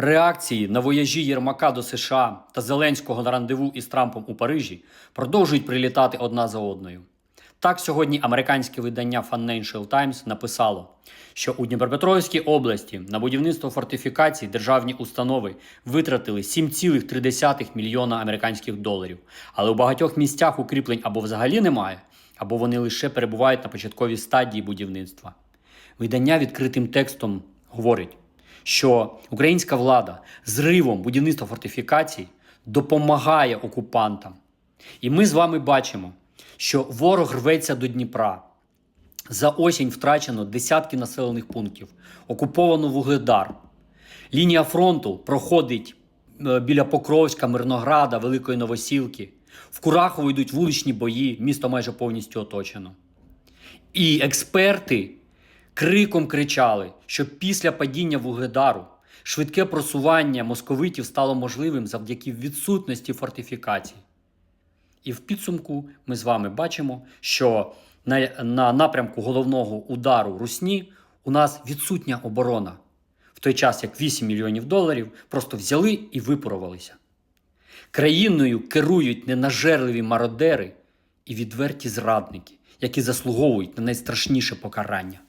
Реакції на вояжі Єрмака до США та Зеленського на рандеву із Трампом у Парижі продовжують прилітати одна за одною. Так, сьогодні американське видання Financial Times написало, що у Дніпропетровській області на будівництво фортифікацій державні установи витратили 7,3 мільйона американських доларів. Але у багатьох місцях укріплень або взагалі немає, або вони лише перебувають на початковій стадії будівництва. Видання відкритим текстом говорить, що українська влада зривом будівництва фортифікацій допомагає окупантам. І ми з вами бачимо, що ворог рветься до Дніпра. За осінь втрачено десятки населених пунктів, окуповано Вугледар. Лінія фронту проходить е, біля Покровська, Мирнограда, Великої Новосілки. В Курахово йдуть вуличні бої, місто майже повністю оточено. І експерти криком кричали, що після падіння Вугледару швидке просування московитів стало можливим завдяки відсутності фортифікацій. І в підсумку ми з вами бачимо, що на, на напрямку головного удару Русні у нас відсутня оборона, в той час як 8 мільйонів доларів просто взяли і випарувалися. Країною керують ненажерливі мародери і відверті зрадники, які заслуговують на найстрашніше покарання.